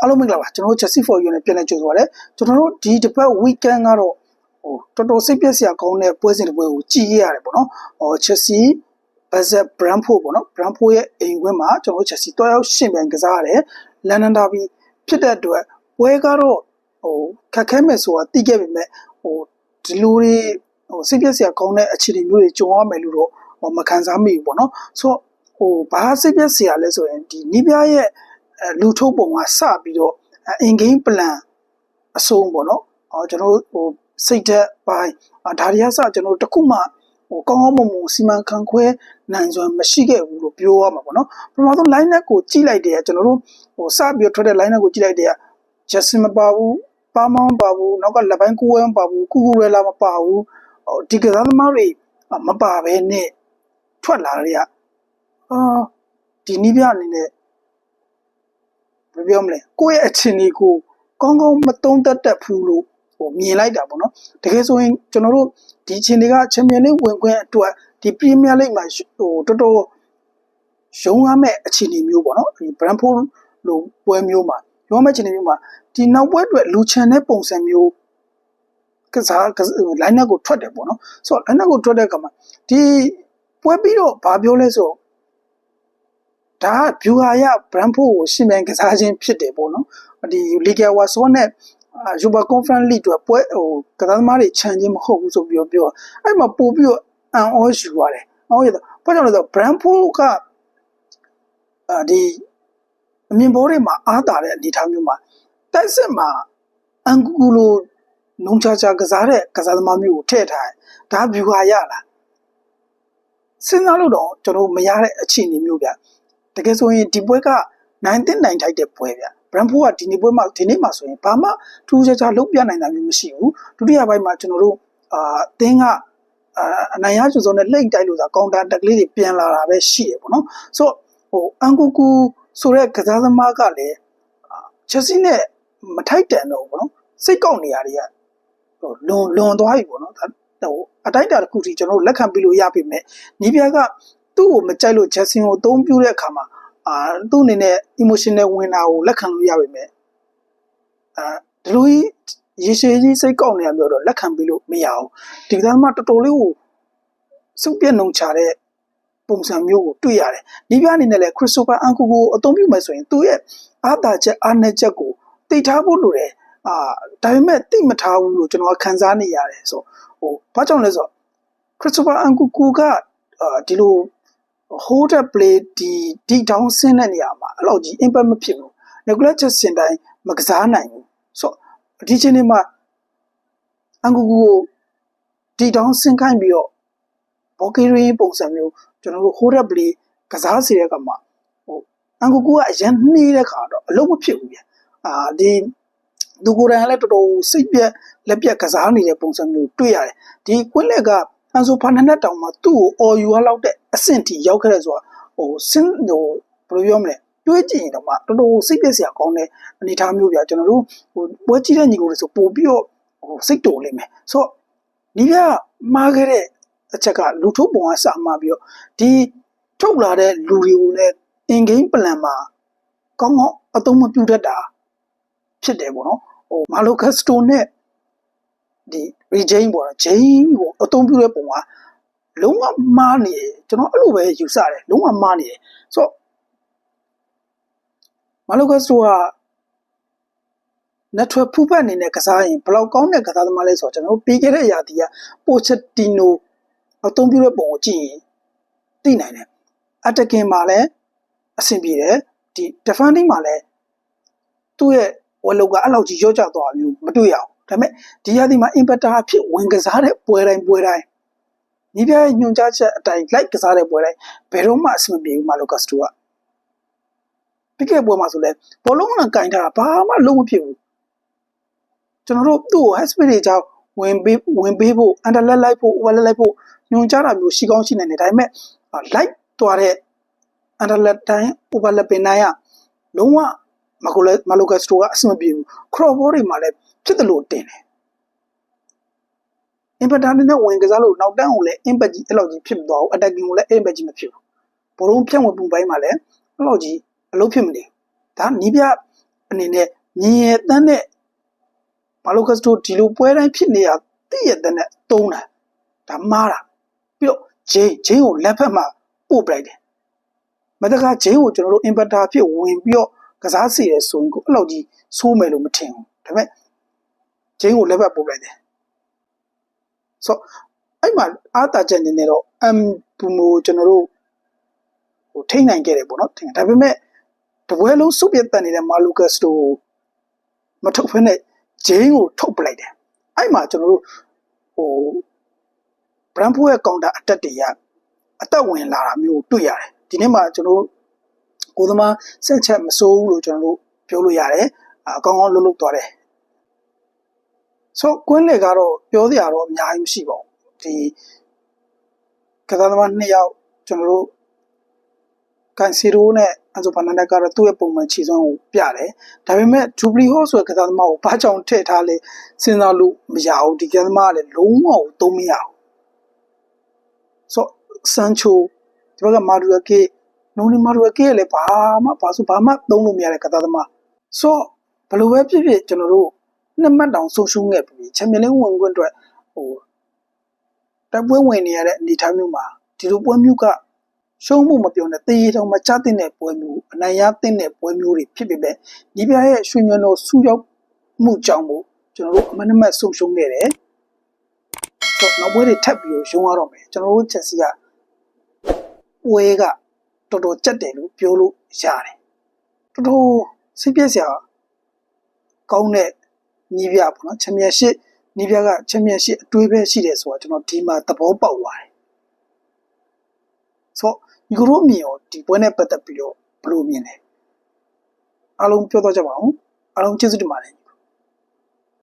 အားလုံးမင်္ဂလာပါကျွန်တော်တို့ Chelsea for You နဲ့ပြန်လည်ကြိုဆိုပါရစေကျွန်တော်တို့ဒီတစ်ပတ် weekend ကတော့ဟိုတော်တော်စိတ်ပျက်စရာကောင်းတဲ့ပွဲစဉ်တစ်ပွဲကိုကြည့်ရရတယ်ပေါ့နော်ဟို Chelsea vs Brentford ပေါ့နော် Brentford ရဲ့အိမ်ဝင်းမှာကျွန်တော်တို့ Chelsea တွားရောက်ရှင်ပြိုင်ကစားရတယ်လန်ဒန်ဒါဘီဖြစ်တဲ့အတွက်ပွဲကတော့ဟိုခက်ခဲမယ်ဆိုတာသိခဲ့ပေမဲ့ဟိုဒီလိုတွေဟိုစိတ်ပျက်စရာကောင်းတဲ့အခြေအနေမျိုးတွေကြုံရမယ်လို့တော့ဟိုမခံစားမိဘူးပေါ့နော်ဆိုတော့ဟိုဘာစိတ်ပျက်စရာလဲဆိုရင်ဒီနီးပြရဲ့အဲ လူထုတ်ပုံကစပြီးတော့ in game plan အဆုံးပေါ့နော်အော်ကျွန်တော်ဟိုစိတ်သက်ပိုင်းဒါတွေကစကျွန်တော်တခုမှဟိုကောင်းကောင်းမွန်မွန်စီမံခန့်ခွဲနိုင်စွမ်းမရှိခဲ့ဘူးလို့ပြောရမှာပေါ့နော်ပထမဆုံး line up ကိုကြည့်လိုက်တယ်ကျွန်တော်တို့ဟိုစပြီးထွက်တဲ့ line up ကိုကြည့်လိုက်တယ် Justin မပါဘူးပါမောင်းပါဘူးနောက်ကလက်ပိုင်းကိုဝဲမပါဘူးကူကူရဲလာမပါဘူးဟိုဒီကစားသမားတွေမပါဘဲနဲ့ထွက်လာတွေကအာဒီနီးပြအနေနဲ့ဘယ် ပြောမလဲကိုယ့်ရဲ့အခြေအနေကိုကောင်းကောင်းမသုံးတတ်တတ်ဘူးလို့ဟိုမြင်လိုက်တာပေါ့နော်တကယ်ဆိုရင်ကျွန်တော်တို့ဒီအခြေအနေကချန်ပီယံလိဝင်ခွင့်အတွက်ဒီပရီးမီးယားလိမှာဟိုတော်တော်ရုံးရမယ့်အခြေအနေမျိုးပေါ့နော်ဒီဘရန်ဖိုးလိုပွဲမျိုးမှာရုံးမယ့်အခြေအနေမျိုးမှာဒီနောက်ပွဲအတွက်လူချန်တဲ့ပုံစံမျိုးကစားလိုင်းနက်ကိုထွက်တယ်ပေါ့နော်ဆိုတော့လိုင်းနက်ကိုထွက်တဲ့အခါမှာဒီပွဲပြီးတော့ဘာပြောလဲဆိုတော့ ဒါကဗျူဟာရဘရန်ဖို့ကိုရှင်မြန်ကစားခြင်းဖြစ်တယ်ပေါ့နော်ဒီလီဂါဝါဆောနဲ့ယူဘာကွန်ဖရင့်လိအတွက်ပွဲဟိုကစားသမားတွေခြံခြင်းမဟုတ်ဘူးဆိုပြီးတော့ပြောအဲ့မှာပို့ပြီးတော့အန်အောယူရတယ်အော်ရတော့ဘာကြောင့်လဲဆိုတော့ဘရန်ဖို့ကအာဒီအမြင်ပေါ်တွေမှာအားတာတဲ့အနေထားမျိုးမှာတိုက်စစ်မှာအန်ကူလိုနုံချာချာကစားတဲ့ကစားသမားမျိုးကိုထည့်ထားတယ်ဒါဗျူဟာရလားစဉ်းစားလို့တော့ကျွန်တော်မရတဲ့အခြေအနေမျိုးဗျ တကယ်ဆိုရင်ဒီပွဲကနိုင်တဲ့နိုင်ထိုက်တဲ့ပွဲဗျဘရန်ဖိုးကဒီနေ့ပွဲမှာဒီနေ့မှာဆိုရင်ဘာမှထူးခြားခြားလုံးပြနိုင်တာမျိုးမရှိဘူးဒုတိယပိုင်းမှာကျွန်တော်တို့အာအသင်းကအအနိုင်ရကျစုံနဲ့လိမ့်တိုက်လို့သာကောင်တာတက်ကလေးတွေပြန်လာတာပဲရှိရပေါ့နော်ဆိုတော့ဟိုအန်ကူကူဆိုတဲ့ကစားသမားကလည်းချက်စီနဲ့မထိုက်တန်တော့ဘူးပေါ့နော်စိတ်ကောက်နေရတွေကဟိုလွန်လွန်သွားပြီပေါ့နော်ဟိုအတိုက်တာတစ်ခုစီကျွန်တော်တို့လက်ခံပြီးလို့ရပြီမဲ့နီးပြားက သူ့ကိုမကြိုက်လို့ဂျက်ဆင်ကိုအသုံးပြုတဲ့အခါမှာအာသူ့အနေနဲ့ emotional ဝင်တာကိုလက်ခံလို့ရပါမယ်အာဒီလိုရေရှည်ကြီးစိတ်ကောက်နေရမျိုးတော့လက်ခံပြီးလို့မရအောင်ဒီကစားမတော်တော်လေးကိုစုပ်ပြတ်နှုံချတဲ့ပုံစံမျိုးကိုတွေ့ရတယ်။ဒီပြအနေနဲ့လည်းခရစ်စတိုဖာအန်ကူကိုအသုံးပြုမယ်ဆိုရင်သူ့ရဲ့အားသာချက်အားနည်းချက်ကိုသိထားဖို့လိုတယ်။အာဒါပေမဲ့သိမထားဘူးလို့ကျွန်တော်ခံစားနေရတယ်ဆိုဟိုဘာကြောင့်လဲဆိုတော့ခရစ်စတိုဖာအန်ကူကိုကအာဒီလို hold up play ဒီဒီ down ဆင်းတဲ့နေရာမှာအဲ့လိုကြီး impact မဖြစ်ဘူး Nicolas Jackson တိုင်းမကစားနိုင်ဘူးဆိုဒီချိန်လေးမှာအန်ကူကူကိုဒီ down ဆင်းခိုင်းပြီးတော့ဘော်ကီရီပုံစံမျိုးကျွန်တော်တို့ hold up play ကစားစီတဲ့ကမှာဟိုအန်ကူကူကအရန်နှီးတဲ့ခါတော့အလုံးမဖြစ်ဘူးဗျအာဒီသူကိုယ်တိုင်လည်းတော်တော်စိတ်ပြက်လက်ပြက်ကစားနေတဲ့ပုံစံမျိုးတွေ့ရတယ်ဒီကွင်းလက်က။ အဲဆိုဖာနန်နက်တောင်မှသူ့ကိုအော်ယူရလောက်တဲ့အဆင့်ထိရောက်ခဲ့တဲ့ဆိုတာဟိုစင်းဟိုဘယ်လိုပြောမလဲတွေးကြည့်ရင်တော့မှတော်တော်စိတ်ပျက်စရာကောင်းတဲ့အနေအထားမျိုးပြကျွန်တော်တို့ဟိုပွဲကြည့်တဲ့ညီကိုတွေဆိုပို့ပြီးတော့ဟိုစိတ်တုန်လိမ့်မယ်ဆိုတော့ဒီပြမှားခဲ့တဲ့အချက်ကလူထုတ်ပုံကစမှာပြီးတော့ဒီထုတ်လာတဲ့လူတွေကိုလည်း in game plan မှာကောင်းကောင်းအသုံးမပြုတတ်တာဖြစ်တယ်ပေါ့နော်ဟိုမာလိုကစတိုနဲ့ ဒီ regain ပေါ့နော် gain ကိုအသုံးပြုတဲ့ပုံကလုံးဝမှားနေတယ်ကျွန်တော်အဲ့လိုပဲယူဆတယ်လုံးဝမှားနေတယ်ဆိုတော့မာလိုကစတိုက network ဖူးဖက်အနေနဲ့ကစားရင်ဘယ်လောက်ကောင်းတဲ့ကစားသမားလဲဆိုတော့ကျွန်တော်တို့ပြီးခဲ့တဲ့ရာသီကပိုချက်တီနိုအသုံးပြုတဲ့ပုံကိုကြည့်ရင်သိနိုင်တယ် attacking မှာလည်းအဆင်ပြေတယ်ဒီ defending မှာလည်းသူ့ရဲ့ဝလုတ်ကအဲ့လောက်ကြီးရော့ကျသွားမျိုးမတွေ့ရအောင် ဒါပေမဲ့ဒီရာသီမှာ impactor အဖြစ်ဝင်ကစားတဲ့ပွဲတိုင်းပွဲတိုင်းညီပြရဲ့ညွှန်ကြားချက်အတိုင်း like ကစားတဲ့ပွဲတိုင်းဘယ်တော့မှအဆင်မပြေဘူးမာလိုကစတိုကပြီးခဲ့ပွဲမှာဆိုလဲဘောလုံးကကင်ထားတာဘာမှလုံးမဖြစ်ဘူးကျွန်တော်တို့သူ့ကို haspit တွေကြောင့်ဝင်ပေးဝင်ပေးဖို့ underlet လိုက်ဖို့ overlet လိုက်ဖို့ညွှန်ကြားတာမျိုးရှိကောင်းရှိနိုင်တယ်ဒါပေမဲ့ like သွားတဲ့ underlet တိုင်း overlet ပင်တိုင်းကလုံးဝမကိုလဲမလိုကစတိုကအဆင်မပြေဘူး crop ball တွေမှာလည်း ဖြစ်တယ်လို့တင်တယ် impact နဲ့ဝင်ကစားလို့နောက်တန်းကိုလည်း impact ကြီးအဲ့လောက်ကြီးဖြစ်မသွားဘူး attacking ကိုလည်း impact ကြီးမဖြစ်ဘူးဘလုံးဖြန့်ဝင်ပုံပိုင်းမှာလည်းအဲ့လောက်ကြီးအလုပ်ဖြစ်မနေဒါနီးပြအနေနဲ့မြင်ရတဲ့နဲ့ဘာလို့ကစတိုဒီလိုပွဲတိုင်းဖြစ်နေရသိရတဲ့နဲ့တုံးတာဒါမှားတာပြီးတော့ဂျိန်းဂျိန်းကိုလက်ဖက်မှာပို့ပလိုက်တယ်မတကားဂျိန်းကိုကျွန်တော်တို့ inverter ဖြစ်ဝင်ပြီးတော့ကစားစီရဆိုရင်ကိုအဲ့လောက်ကြီးဆိုးမယ်လို့မထင်ဘူးဒါပေမဲ့ ဂျိန်းကိုလက်ဖက်ပို့ပလိုက်တယ်ဆိုအဲ့မှာအားတာချက်နေနေတော့အမ်ဘူမိုကျွန်တော်တို့ဟိုထိနိုင်ခဲ့တယ်ပေါ့နော်ထင်တယ်ဒါပေမဲ့တပွဲလုံးစုပ်ပြတ်တက်နေတဲ့မာလူကတ်စတိုမထုတ်ဖ ೇನೆ ဂျိန်းကိုထုတ်ပလိုက်တယ်အဲ့မှာကျွန်တော်တို့ဟိုဘရန်ဖိုးရဲ့ကောင်တာအတက်တွေရအသက်ဝင်လာတာမျိုးတွေ့ရတယ်ဒီနေ့မှာကျွန်တော်တို့ကိုသမားစက်ချက်မစိုးဘူးလို့ကျွန်တော်တို့ပြောလို့ရတယ်အကောင်းကောင်းလှုပ်လှုပ်သွားတယ် ဆိုကွင်းလေကတော့ပြောစရာတော့အများကြီးမရှိပါဘူးဒီကစားသမားနှစ်ယောက်ကျွန်တော်တို့ကန်စီရိုနဲ့အန်ဆိုဖာနန်ဒက်ကတော့သူ့ရဲ့ပုံမှန်ခြေစွမ်းကိုပြတယ်ဒါပေမဲ့ဒူဘလီဟော့ဆိုတဲ့ကစားသမားကိုဘာကြောင့်ထည့်ထားလဲစဉ်းစားလို့မရဘူးဒီကစားသမားကလည်းလုံးဝကိုသုံးမရဘူးဆိုဆန်ချိုဒီဘက်ကမာဒူရကေနိုနီမာဒူရကေကလည်းဘာမှဘာဆိုဘာမှသုံးလို့မရတဲ့ကစားသမားဆိုဘယ်လိုပဲဖြစ်ဖြစ်ကျွန်တော်တို့ နှစ်မှတ်တောင်ဆုံးရှုံးခဲ့ပြီချန်ပီယံလိဝင်ခွင့်အတွက်ဟိုတိုက်ပွဲဝင်နေရတဲ့အနေအထားမျိုးမှာဒီလိုပွဲမျိုးကရှုံးမှုမပြောနဲ့တေးတောင်မချတဲ့ပွဲမျိုးအနိုင်ရတဲ့ပွဲမျိုးတွေဖြစ်ပေမဲ့ဒီပြရဲ့ရွှေညွန့်တော်ဆူရောက်မှုကြောင့်မို့ကျွန်တော်တို့အမနမတ်ဆုံးရှုံးခဲ့တယ်ဆိုတော့နောက်ပွဲတွေထပ်ပြီးရုံးရတော့မယ်ကျွန်တော်တို့ချက်စီကပွဲကတော်တော်ကြက်တယ်လို့ပြောလို့ရတယ်တော်တော်စိတ်ပြည့်စရာကောင်းတဲ့ ညီးပြပေါ့နော်ချန်ပီယံရှစ်ညီးပြကချန်ပီယံရှစ်အတွေးပဲရှိတယ်ဆိုတာကျွန်တော်ဒီမှာသဘောပေါက်သွားတယ်ဆိုညီကတို့အမြင်ရောဒီပွဲနဲ့ပတ်သက်ပြီးတော့ဘယ်လိုမြင်လဲအားလုံးပြောတော့ကြပါအောင်အားလုံးကျေးဇူးတင်ပါတယ်